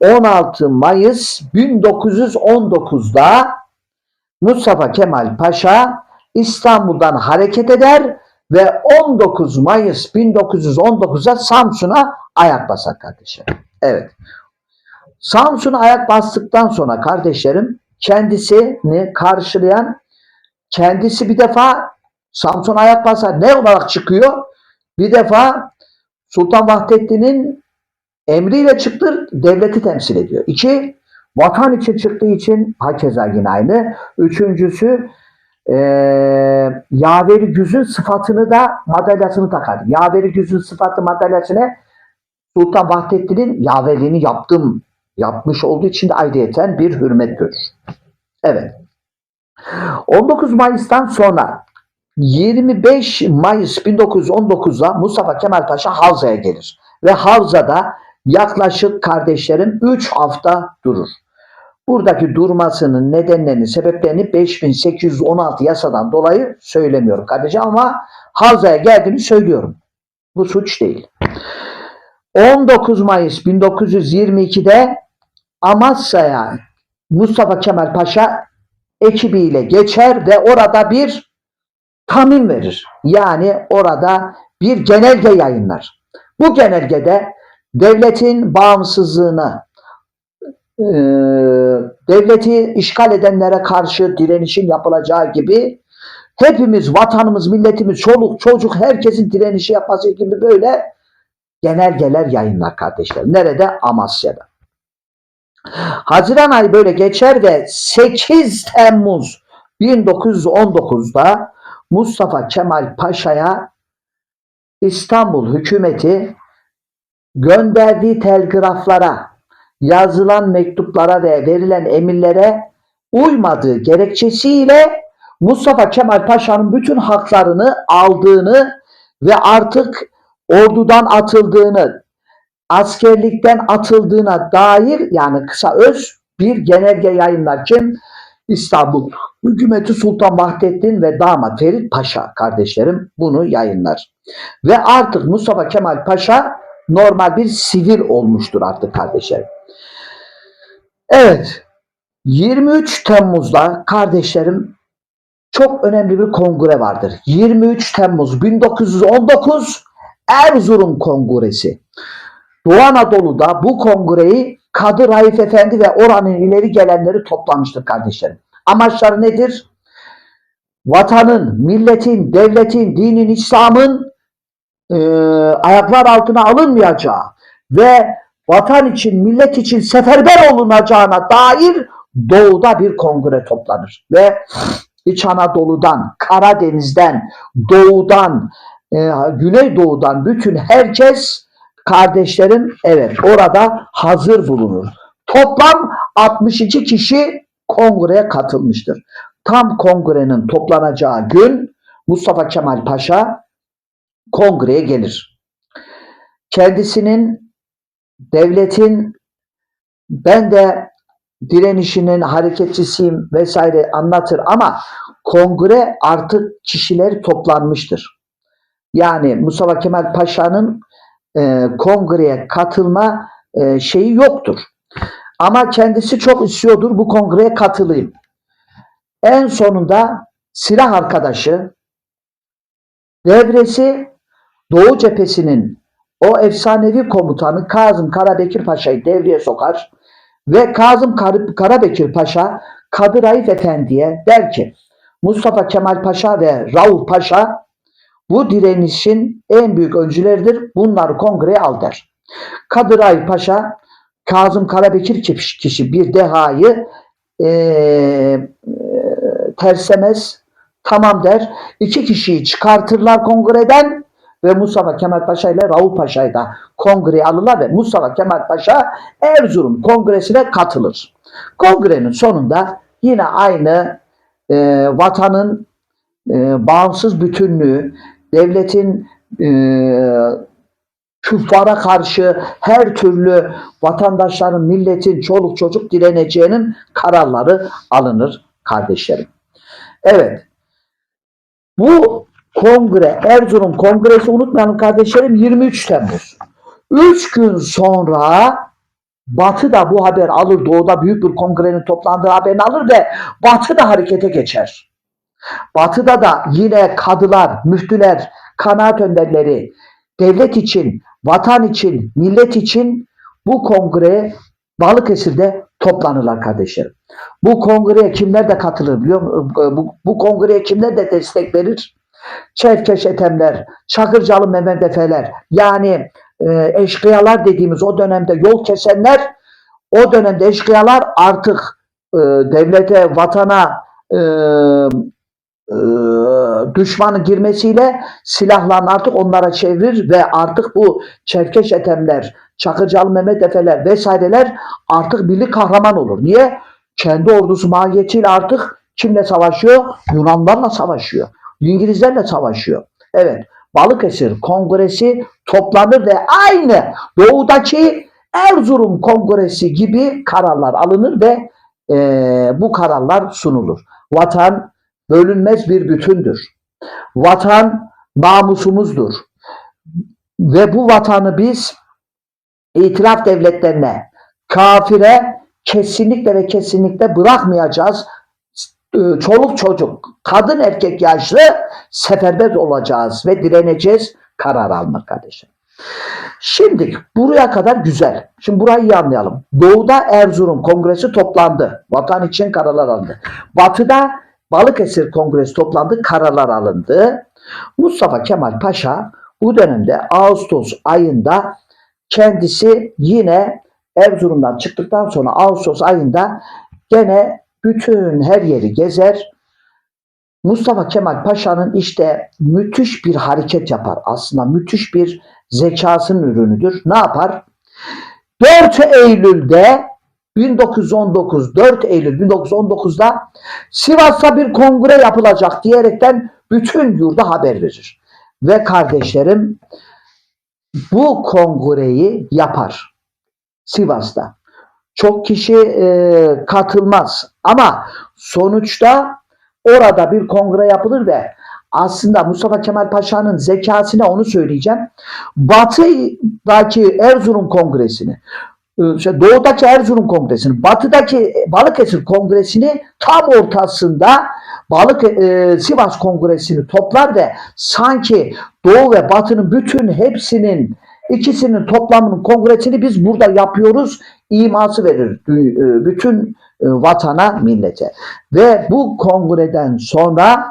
16 Mayıs 1919'da Mustafa Kemal Paşa İstanbul'dan hareket eder ve 19 Mayıs 1919'da Samsun'a ayak basar kardeşlerim. Evet. Samsun'a ayak bastıktan sonra kardeşlerim kendisini karşılayan kendisi bir defa Samsun'a ayak basar ne olarak çıkıyor? Bir defa Sultan Vahdettin'in emriyle çıktı, devleti temsil ediyor. İki, vatan için çıktığı için hakeza yine aynı. Üçüncüsü eee yaveri güzün sıfatını da madalyasını takar. Yaveri güzün sıfatı madalyasına Sultan Vahdettin'in yaverliğini yaptım yapmış olduğu için de ayrıyeten bir hürmet görür. Evet. 19 Mayıs'tan sonra 25 Mayıs 1919'da Mustafa Kemal Paşa Havza'ya gelir. Ve Havza'da yaklaşık kardeşlerim 3 hafta durur. Buradaki durmasının nedenlerini, sebeplerini 5816 yasadan dolayı söylemiyorum kardeşim ama Havza'ya geldiğini söylüyorum. Bu suç değil. 19 Mayıs 1922'de Amasya'ya Mustafa Kemal Paşa ekibiyle geçer ve orada bir tamim verir. Yani orada bir genelge yayınlar. Bu genelgede devletin bağımsızlığını, e, devleti işgal edenlere karşı direnişin yapılacağı gibi hepimiz, vatanımız, milletimiz, çoluk, çocuk, herkesin direnişi yapması gibi böyle genelgeler yayınlar kardeşler. Nerede? Amasya'da. Haziran ayı böyle geçer ve 8 Temmuz 1919'da Mustafa Kemal Paşa'ya İstanbul hükümeti gönderdiği telgraflara, yazılan mektuplara ve verilen emirlere uymadığı gerekçesiyle Mustafa Kemal Paşa'nın bütün haklarını aldığını ve artık ordudan atıldığını, askerlikten atıldığına dair yani kısa öz bir genelge yayınlar. Kim? İstanbul hükümeti Sultan Vahdettin ve damat Ferit Paşa kardeşlerim bunu yayınlar. Ve artık Mustafa Kemal Paşa normal bir sivil olmuştur artık kardeşlerim. Evet 23 Temmuz'da kardeşlerim çok önemli bir kongre vardır. 23 Temmuz 1919 Erzurum Kongresi. Doğu Anadolu'da bu kongreyi Kadı Raif Efendi ve oranın ileri gelenleri toplamıştır kardeşlerim. Amaçları nedir? Vatanın, milletin, devletin, dinin, İslam'ın e, ayaklar altına alınmayacağı ve vatan için, millet için seferber olunacağına dair doğuda bir kongre toplanır. Ve İç Anadolu'dan, Karadeniz'den, doğudan, e, Güneydoğu'dan bütün herkes kardeşlerim evet orada hazır bulunur. Toplam 62 kişi kongreye katılmıştır. Tam kongrenin toplanacağı gün Mustafa Kemal Paşa kongreye gelir. Kendisinin devletin ben de direnişinin hareketçisiyim vesaire anlatır ama kongre artık kişiler toplanmıştır. Yani Mustafa Kemal Paşa'nın e, kongreye katılma e, şeyi yoktur. Ama kendisi çok istiyordur bu kongreye katılayım. En sonunda silah arkadaşı devresi Doğu cephesinin o efsanevi komutanı Kazım Karabekir Paşa'yı devreye sokar ve Kazım Kar Karabekir Paşa Kadı Raif Efendi'ye der ki Mustafa Kemal Paşa ve Rauf Paşa bu direnişin en büyük öncüleridir. Bunları kongreye al der. Kadı Raif Paşa Kazım Karabekir kişi bir dehayı e, tersemez tamam der. İki kişiyi çıkartırlar kongreden ve Mustafa Kemal Paşa ile Rauf Paşa'yı da kongreye alırlar ve Mustafa Kemal Paşa Erzurum kongresine katılır. Kongrenin sonunda yine aynı e, vatanın e, bağımsız bütünlüğü, devletin e, küffara karşı her türlü vatandaşların, milletin, çoluk çocuk direneceğinin kararları alınır kardeşlerim. Evet. Bu kongre, Erzurum kongresi unutmayalım kardeşlerim 23 Temmuz. 3 gün sonra Batı da bu haber alır. Doğuda büyük bir kongrenin toplandığı haberini alır ve Batı da harekete geçer. Batı'da da yine kadılar, müftüler, kanaat önderleri devlet için, vatan için, millet için bu kongreye Balıkesir'de toplanırlar kardeşlerim. Bu kongreye kimler de katılır biliyor musun? Bu, bu kongreye kimler de destek verir? Çevkeş Ethemler, Çakırcalı Mehmet Efe'ler yani e, eşkıyalar dediğimiz o dönemde yol kesenler o dönemde eşkıyalar artık e, devlete, vatana e, e, düşmanın girmesiyle silahlarını artık onlara çevirir ve artık bu Çevkeş Ethemler, Çakırcalı Mehmet Efe'ler vesaireler artık birlik kahraman olur. Niye? Kendi ordusu mahiyetiyle artık kimle savaşıyor? Yunanlarla savaşıyor. İngilizlerle savaşıyor. Evet. Balıkesir Kongresi toplanır ve aynı doğudaki Erzurum Kongresi gibi kararlar alınır ve e, bu kararlar sunulur. Vatan bölünmez bir bütündür. Vatan namusumuzdur. Ve bu vatanı biz itiraf devletlerine, kafire kesinlikle ve kesinlikle bırakmayacağız. Ee, Çoluk çocuk, kadın erkek yaşlı seferber olacağız ve direneceğiz karar almak kardeşim. Şimdi buraya kadar güzel. Şimdi burayı iyi anlayalım. Doğuda Erzurum Kongresi toplandı. Vatan için kararlar alındı. Batıda Balıkesir Kongresi toplandı. Kararlar alındı. Mustafa Kemal Paşa bu dönemde Ağustos ayında kendisi yine Erzurum'dan çıktıktan sonra Ağustos ayında gene bütün her yeri gezer. Mustafa Kemal Paşa'nın işte müthiş bir hareket yapar. Aslında müthiş bir zekasının ürünüdür. Ne yapar? 4 Eylül'de 1919 4 Eylül 1919'da Sivas'ta bir kongre yapılacak diyerekten bütün yurda haber verir. Ve kardeşlerim bu kongreyi yapar Sivas'ta. Çok kişi e, katılmaz ama sonuçta orada bir kongre yapılır ve aslında Mustafa Kemal Paşa'nın zekasına onu söyleyeceğim. Batı'daki Erzurum Kongresi'ni, e, şey, doğudaki Erzurum Kongresi'ni, batıdaki Balıkesir Kongresi'ni tam ortasında Balık e, Sivas Kongresi'ni toplar ve sanki Doğu ve Batı'nın bütün hepsinin ikisinin toplamının kongresini biz burada yapıyoruz iması verir e, bütün e, vatana, millete. Ve bu kongreden sonra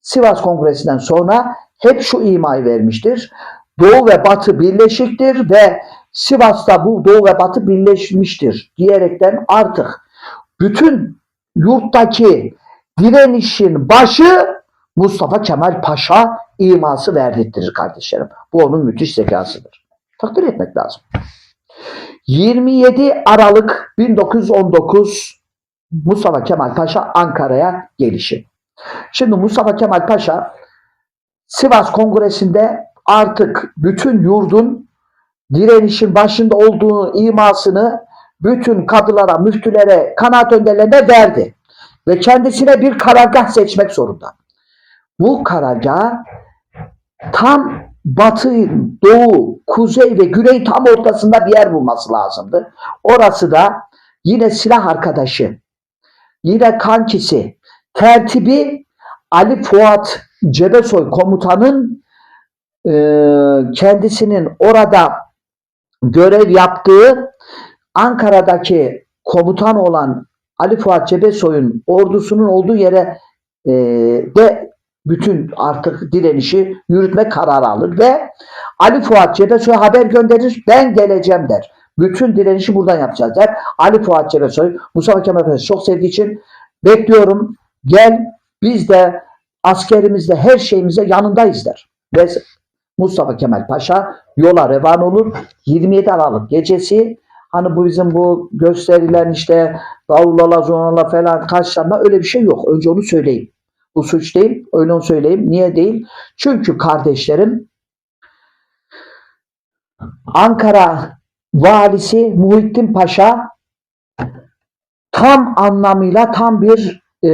Sivas Kongresi'nden sonra hep şu imayı vermiştir. Doğu ve Batı birleşiktir ve Sivas'ta bu Doğu ve Batı birleşmiştir diyerekten artık bütün yurttaki direnişin başı Mustafa Kemal Paşa iması verdirttirir kardeşlerim. Bu onun müthiş zekasıdır. Takdir etmek lazım. 27 Aralık 1919 Mustafa Kemal Paşa Ankara'ya gelişi. Şimdi Mustafa Kemal Paşa Sivas Kongresi'nde artık bütün yurdun direnişin başında olduğu imasını bütün kadılara, müftülere, kanaat önderlerine verdi. Ve kendisine bir karargah seçmek zorunda. Bu karargah tam batı, doğu, kuzey ve güney tam ortasında bir yer bulması lazımdı. Orası da yine silah arkadaşı, yine kankisi, tertibi Ali Fuat Cebesoy komutanın e, kendisinin orada görev yaptığı Ankara'daki komutan olan Ali Fuat Cebesoy'un ordusunun olduğu yere e, de bütün artık direnişi yürütme kararı alır ve Ali Fuat Cebesoy haber gönderir ben geleceğim der. Bütün direnişi buradan yapacağız der. Ali Fuat Cebesoy Mustafa Kemal Paşa çok sevdiği için bekliyorum gel biz de askerimizle her şeyimize yanındayız der. Ve Mustafa Kemal Paşa yola revan olur. 27 Aralık gecesi hani bu bizim bu gösterilen işte davulala zonala falan kaçlarına öyle bir şey yok. Önce onu söyleyeyim. Bu suç değil. Öyle onu söyleyeyim. Niye değil? Çünkü kardeşlerim Ankara valisi Muhittin Paşa tam anlamıyla tam bir e,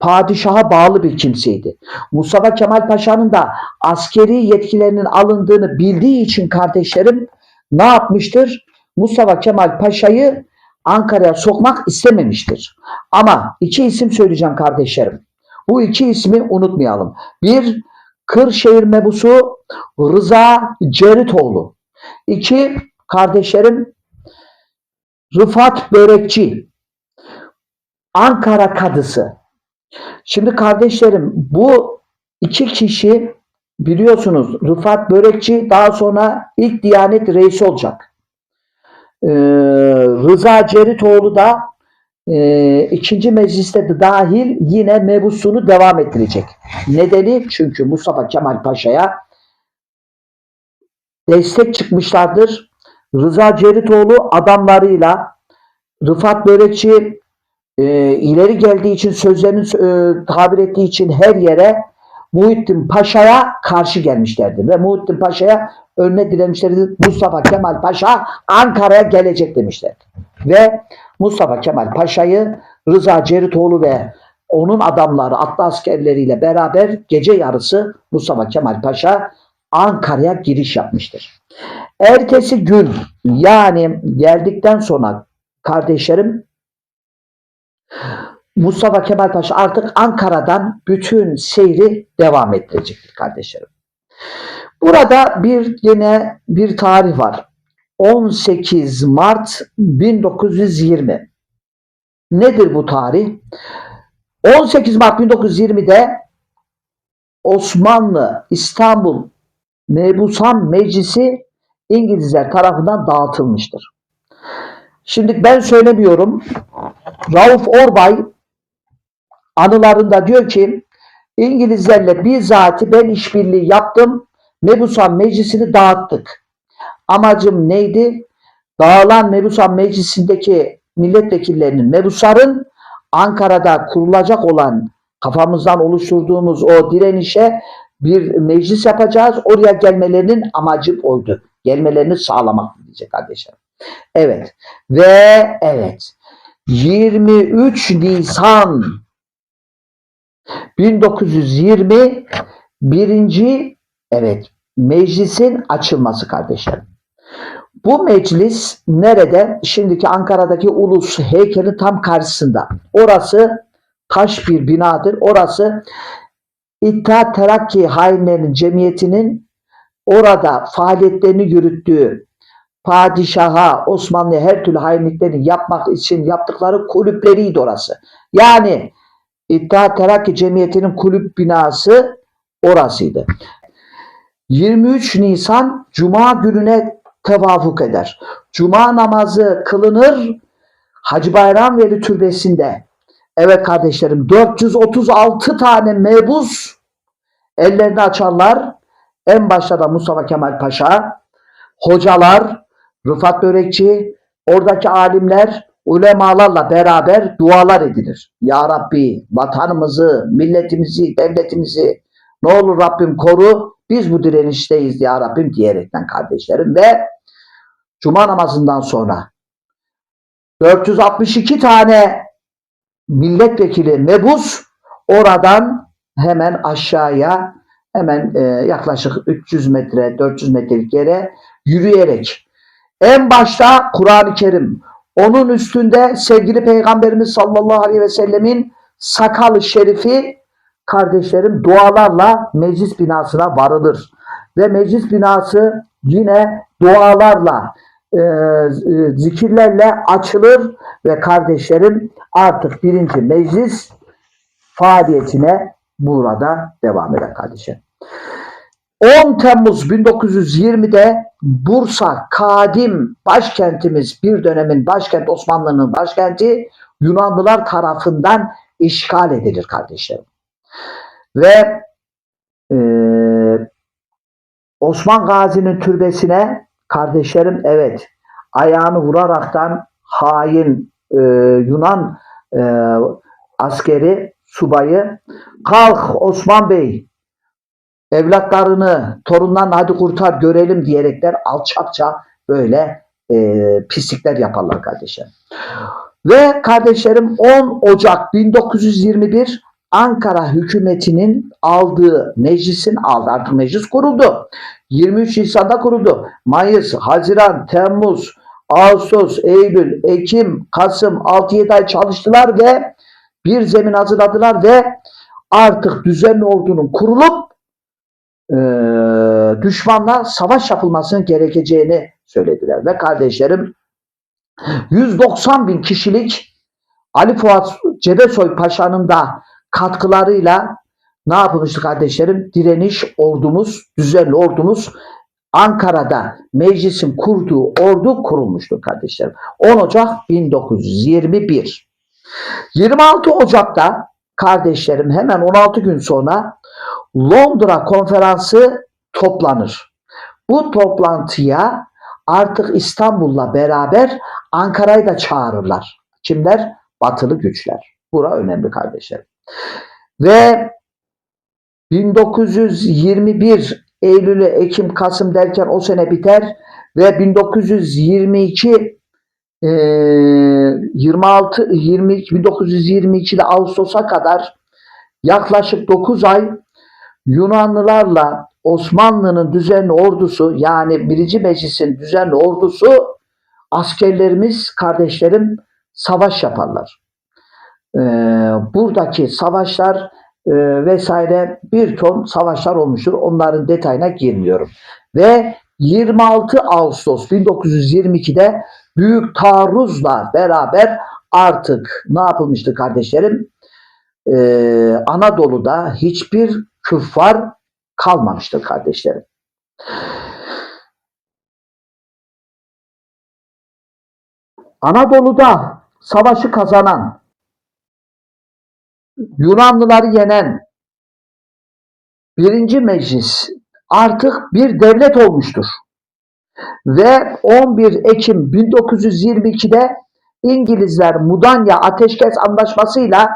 padişaha bağlı bir kimseydi. Mustafa Kemal Paşa'nın da askeri yetkilerinin alındığını bildiği için kardeşlerim ne yapmıştır? Mustafa Kemal Paşa'yı Ankara'ya sokmak istememiştir. Ama iki isim söyleyeceğim kardeşlerim. Bu iki ismi unutmayalım. Bir Kırşehir mebusu Rıza Ceritoğlu. İki kardeşlerim Rıfat Börekçi. Ankara Kadısı. Şimdi kardeşlerim bu iki kişi biliyorsunuz Rıfat Börekçi daha sonra ilk Diyanet Reisi olacak. Ee, Rıza Ceritoğlu da e, ikinci mecliste de dahil yine mebusunu devam ettirecek. Nedeni çünkü Mustafa Kemal Paşa'ya destek çıkmışlardır. Rıza Ceritoğlu adamlarıyla Rıfat Börekçi e, ileri geldiği için sözlerini e, tabir ettiği için her yere Muhittin Paşa'ya karşı gelmişlerdi. Ve Muhittin Paşa'ya önüne dilemişlerdi. Mustafa Kemal Paşa Ankara'ya gelecek demişler. Ve Mustafa Kemal Paşa'yı Rıza Ceritoğlu ve onun adamları atlı askerleriyle beraber gece yarısı Mustafa Kemal Paşa Ankara'ya giriş yapmıştır. Ertesi gün yani geldikten sonra kardeşlerim Mustafa Kemal Paşa artık Ankara'dan bütün seyri devam ettirecektir kardeşlerim. Burada bir yine bir tarih var. 18 Mart 1920. Nedir bu tarih? 18 Mart 1920'de Osmanlı İstanbul Mebusan Meclisi İngilizler tarafından dağıtılmıştır. Şimdi ben söylemiyorum. Rauf Orbay anılarında diyor ki İngilizlerle bizzati ben işbirliği yaptım. Mebusan Meclisi'ni dağıttık. Amacım neydi? Dağılan Mebusan Meclisi'ndeki milletvekillerinin, mebusların Ankara'da kurulacak olan kafamızdan oluşturduğumuz o direnişe bir meclis yapacağız. Oraya gelmelerinin amacı oydu. Gelmelerini sağlamak diyecek kardeşler. Evet. Ve evet. 23 Nisan 1920 birinci evet meclisin açılması kardeşlerim. Bu meclis nerede? Şimdiki Ankara'daki ulus heykeli tam karşısında. Orası taş bir binadır. Orası İttihat Terakki hainlerinin cemiyetinin orada faaliyetlerini yürüttüğü padişaha Osmanlı her türlü hainliklerini yapmak için yaptıkları kulüpleriydi orası. Yani İttihat Terakki Cemiyeti'nin kulüp binası orasıydı. 23 Nisan Cuma gününe tevafuk eder. Cuma namazı kılınır Hacı Bayram Veli Türbesi'nde. Evet kardeşlerim 436 tane mebus ellerini açarlar. En başta da Mustafa Kemal Paşa, hocalar, Rıfat Börekçi, oradaki alimler, ulemalarla beraber dualar edilir. Ya Rabbi vatanımızı, milletimizi, devletimizi ne olur Rabbim koru. Biz bu direnişteyiz ya Rabbim diyerekten kardeşlerim ve Cuma namazından sonra 462 tane milletvekili mebus oradan hemen aşağıya hemen e, yaklaşık 300 metre 400 metrelik yere yürüyerek en başta Kur'an-ı Kerim onun üstünde sevgili Peygamberimiz sallallahu aleyhi ve sellemin sakalı şerifi kardeşlerim dualarla meclis binasına varılır. Ve meclis binası yine dualarla e, e, zikirlerle açılır ve kardeşlerim artık birinci meclis faaliyetine burada devam eder kardeşlerim. 10 Temmuz 1920'de Bursa kadim başkentimiz bir dönemin başkent Osmanlı'nın başkenti Yunanlılar tarafından işgal edilir kardeşlerim. Ve e, Osman Gazi'nin türbesine kardeşlerim evet ayağını vuraraktan hain e, Yunan e, askeri subayı kalk Osman Bey evlatlarını torunlarını hadi kurtar görelim diyerekler alçakça böyle e, pislikler yaparlar kardeşlerim. Ve kardeşlerim 10 Ocak 1921 Ankara hükümetinin aldığı meclisin aldı artık meclis kuruldu. 23 Nisan'da kuruldu. Mayıs, Haziran, Temmuz, Ağustos, Eylül, Ekim, Kasım 6-7 ay çalıştılar ve bir zemin hazırladılar ve artık düzenli ordunun kurulup e, düşmanla savaş yapılmasının gerekeceğini söylediler. Ve kardeşlerim 190 bin kişilik Ali Fuat Cebesoy Paşa'nın da katkılarıyla ne yapılmıştı kardeşlerim? Direniş ordumuz, düzenli ordumuz Ankara'da meclisin kurduğu ordu kurulmuştur kardeşlerim. 10 Ocak 1921. 26 Ocak'ta kardeşlerim hemen 16 gün sonra Londra konferansı toplanır. Bu toplantıya artık İstanbul'la beraber Ankara'yı da çağırırlar. Kimler? Batılı güçler. Bura önemli kardeşlerim. Ve 1921 Eylül'e Ekim, Kasım derken o sene biter ve 1922 e, 26 20 1922'de Ağustos'a kadar yaklaşık 9 ay Yunanlılarla Osmanlı'nın düzenli ordusu yani birinci meclisin düzenli ordusu askerlerimiz kardeşlerim savaş yaparlar. Ee, buradaki savaşlar e, vesaire bir ton savaşlar olmuştur. Onların detayına girmiyorum. Ve 26 Ağustos 1922'de büyük taarruzla beraber artık ne yapılmıştı kardeşlerim? Ee, Anadolu'da hiçbir küffar kalmamıştır kardeşlerim. Anadolu'da savaşı kazanan, Yunanlıları yenen birinci meclis artık bir devlet olmuştur. Ve 11 Ekim 1922'de İngilizler Mudanya Ateşkes Anlaşması'yla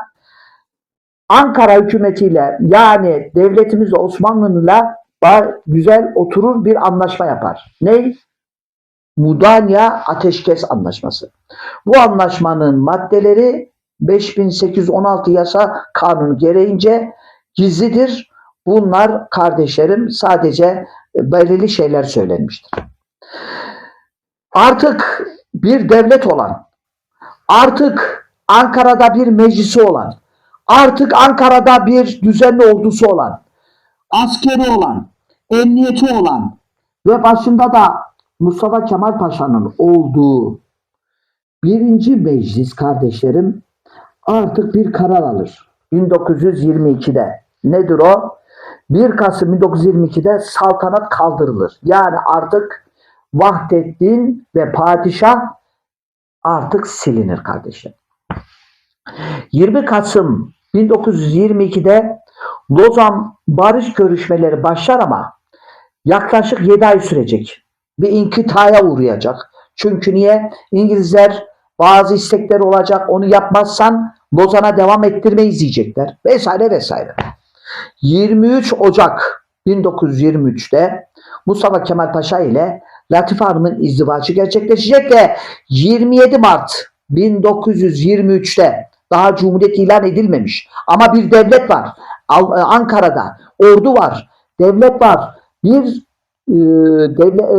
Ankara hükümetiyle yani devletimizle Osmanlı'yla güzel oturur bir anlaşma yapar. Ne? Mudanya Ateşkes Anlaşması. Bu anlaşmanın maddeleri 5816 yasa kanunu gereğince gizlidir. Bunlar kardeşlerim sadece belirli şeyler söylenmiştir. Artık bir devlet olan, artık Ankara'da bir meclisi olan, artık Ankara'da bir düzenli ordusu olan, askeri olan, emniyeti olan ve başında da Mustafa Kemal Paşa'nın olduğu birinci meclis kardeşlerim artık bir karar alır. 1922'de. Nedir o? 1 Kasım 1922'de saltanat kaldırılır. Yani artık Vahdettin ve padişah artık silinir kardeşim. 20 Kasım 1922'de Lozan barış görüşmeleri başlar ama yaklaşık 7 ay sürecek. Bir inkitaya uğrayacak. Çünkü niye? İngilizler bazı istekleri olacak. Onu yapmazsan Lozan'a devam ettirmeyiz diyecekler. Vesaire vesaire. 23 Ocak 1923'te Mustafa Kemal Paşa ile Latife Hanım'ın izdivacı gerçekleşecek ve 27 Mart 1923'te daha Cumhuriyet ilan edilmemiş ama bir devlet var. Ankara'da ordu var, devlet var. Bir e, e,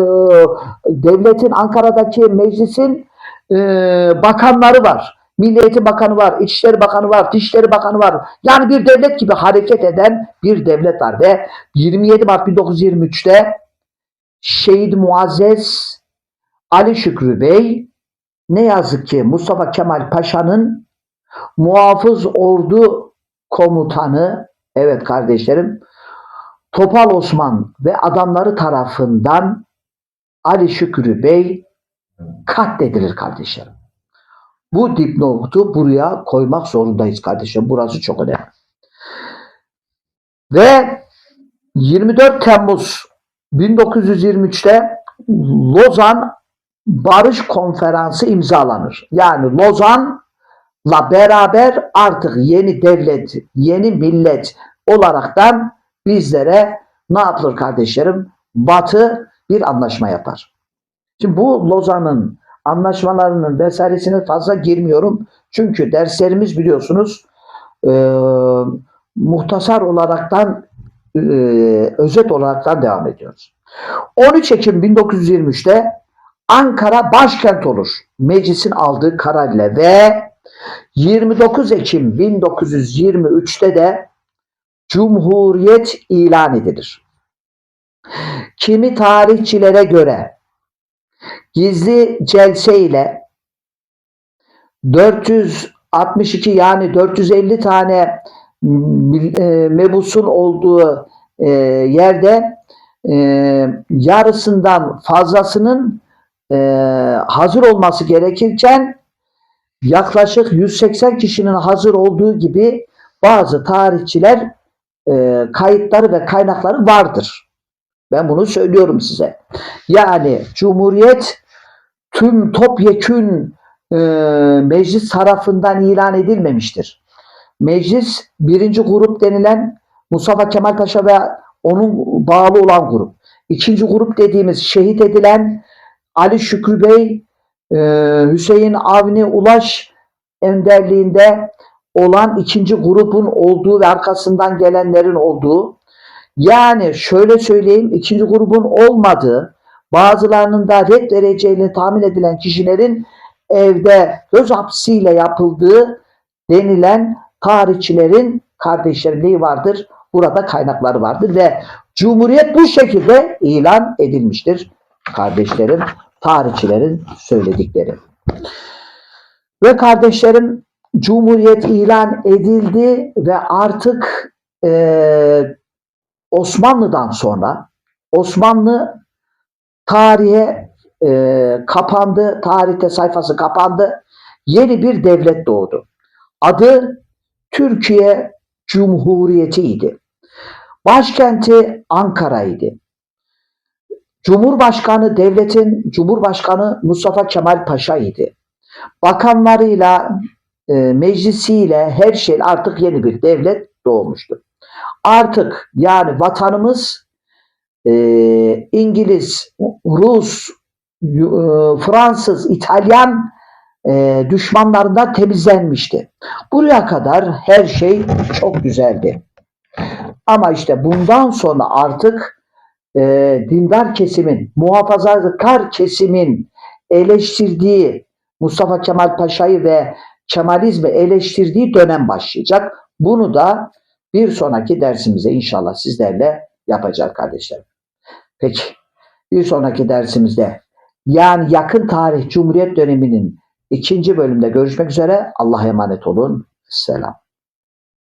devletin Ankara'daki meclisin e, bakanları var. Milli Bakanı var, İçişleri Bakanı var, Dışişleri Bakanı var. Yani bir devlet gibi hareket eden bir devlet var ve 27 Mart 1923'te Şehit Muazzez Ali Şükrü Bey ne yazık ki Mustafa Kemal Paşa'nın muhafız ordu komutanı evet kardeşlerim Topal Osman ve adamları tarafından Ali Şükrü Bey katledilir kardeşlerim. Bu dipnotu buraya koymak zorundayız kardeşim. Burası çok önemli. Ve 24 Temmuz 1923'te Lozan Barış Konferansı imzalanır. Yani Lozan'la beraber artık yeni devlet, yeni millet olaraktan bizlere ne yapılır kardeşlerim? Batı bir anlaşma yapar. Şimdi bu Lozan'ın anlaşmalarının vesairesine fazla girmiyorum. Çünkü derslerimiz biliyorsunuz e, muhtasar olaraktan e, özet olaraktan devam ediyoruz. 13 Ekim 1923'te Ankara başkent olur. Meclisin aldığı karar ile ve 29 Ekim 1923'te de Cumhuriyet ilan edilir. Kimi tarihçilere göre gizli celse ile 462 yani 450 tane e, mebusun olduğu e, yerde e, yarısından fazlasının hazır olması gerekirken yaklaşık 180 kişinin hazır olduğu gibi bazı tarihçiler e, kayıtları ve kaynakları vardır. Ben bunu söylüyorum size. Yani Cumhuriyet tüm topyekün e, meclis tarafından ilan edilmemiştir. Meclis birinci grup denilen Mustafa Kemal Paşa ve onun bağlı olan grup. İkinci grup dediğimiz şehit edilen Ali Şükrü Bey, Hüseyin Avni Ulaş önderliğinde olan ikinci grubun olduğu ve arkasından gelenlerin olduğu yani şöyle söyleyeyim ikinci grubun olmadığı bazılarının da red dereceyle tahmin edilen kişilerin evde göz hapsiyle yapıldığı denilen tarihçilerin kardeşlerliği vardır. Burada kaynakları vardır ve Cumhuriyet bu şekilde ilan edilmiştir. Kardeşlerim, tarihçilerin söyledikleri. Ve kardeşlerim Cumhuriyet ilan edildi ve artık e, Osmanlı'dan sonra Osmanlı tarihe e, kapandı, tarihte sayfası kapandı. Yeni bir devlet doğdu. Adı Türkiye Cumhuriyeti'ydi. Başkenti Ankara'ydı. Cumhurbaşkanı devletin Cumhurbaşkanı Mustafa Kemal Paşa idi. Bakanlarıyla, e, meclisiyle her şey artık yeni bir devlet doğmuştu. Artık yani vatanımız e, İngiliz, Rus, e, Fransız, İtalyan e, düşmanlarından temizlenmişti. Buraya kadar her şey çok güzeldi. Ama işte bundan sonra artık e, dindar kesimin, muhafazakar kesimin eleştirdiği Mustafa Kemal Paşa'yı ve Kemalizmi eleştirdiği dönem başlayacak. Bunu da bir sonraki dersimize inşallah sizlerle yapacağız kardeşlerim. Peki bir sonraki dersimizde yani yakın tarih Cumhuriyet döneminin ikinci bölümde görüşmek üzere. Allah'a emanet olun. Selam.